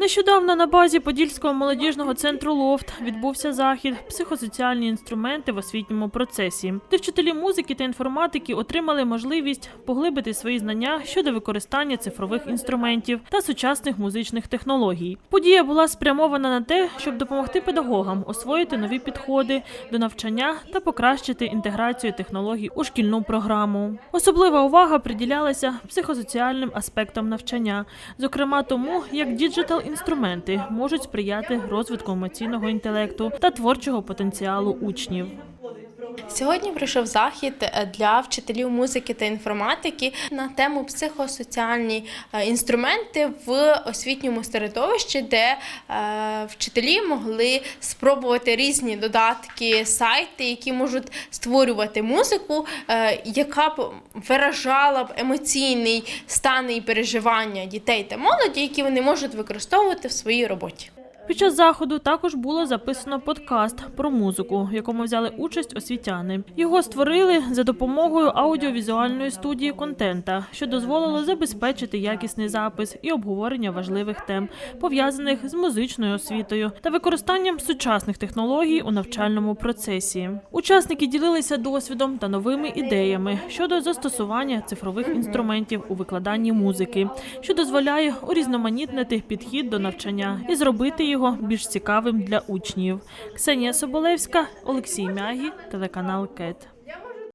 Нещодавно на базі Подільського молодіжного центру Лофт відбувся захід психосоціальні інструменти в освітньому процесі, де вчителі музики та інформатики отримали можливість поглибити свої знання щодо використання цифрових інструментів та сучасних музичних технологій. Подія була спрямована на те, щоб допомогти педагогам освоїти нові підходи до навчання та покращити інтеграцію технологій у шкільну програму. Особлива увага приділялася психосоціальним аспектам навчання, зокрема тому, як діджитал-інструменти можуть сприяти розвитку емоційного інтелекту та творчого потенціалу учнів. Сьогодні прийшов захід е, для вчителів музики та інформатики на тему психосоціальні е, інструменти в освітньому середовищі, де е, вчителі могли спробувати різні додатки, сайти, які можуть створювати музику, яка б виражала б емоційний стан і переживання дітей та молоді, які вони можуть використовувати в своїй роботі. Під час заходу також було записано подкаст про музику, в якому взяли участь освітяни. Його створили за допомогою аудіовізуальної студії контента, що дозволило забезпечити якісний запис і обговорення важливих тем, пов'язаних з музичною освітою та використанням сучасних технологій у навчальному процесі. Учасники ділилися досвідом та новими ідеями щодо застосування цифрових інструментів у викладанні музики, що дозволяє урізноманітнити підхід до навчання і зробити його більш цікавим для учнів. Ксенія Соболевська, Олексій Мягі, телеканал КЕТ.